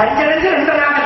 அஞ்சலஞ்சு ரெண்டு அப்பளத்தில்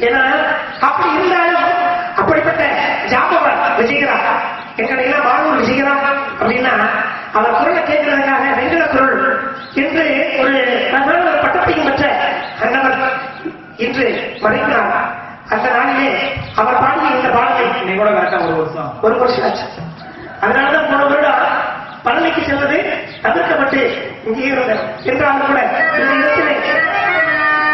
ஏன்னா அப்படி இருந்தாலும் அப்படிப்பட்ட ஜாம்பவான் விஜயரா எங்களை எல்லாம் மாணவர் விஜயரா அப்படின்னா அவர் குரலை கேட்கிறதுக்காக வெங்கல குரல் என்று ஒரு நல்ல ஒரு பட்டத்தையும் பெற்ற அண்ணவர் இன்று மறைக்கிறார். அந்த நாளிலே அவர் பாடிய இந்த பாடலை கூட கரெக்டா ஒரு வருஷம் ஒரு வருஷம் ஆச்சு. அதனாலதான் போன வருடம் பழனிக்கு செல்வது தவிர்க்கப்பட்டு இங்கே என்றாலும் கூட இந்த இடத்திலே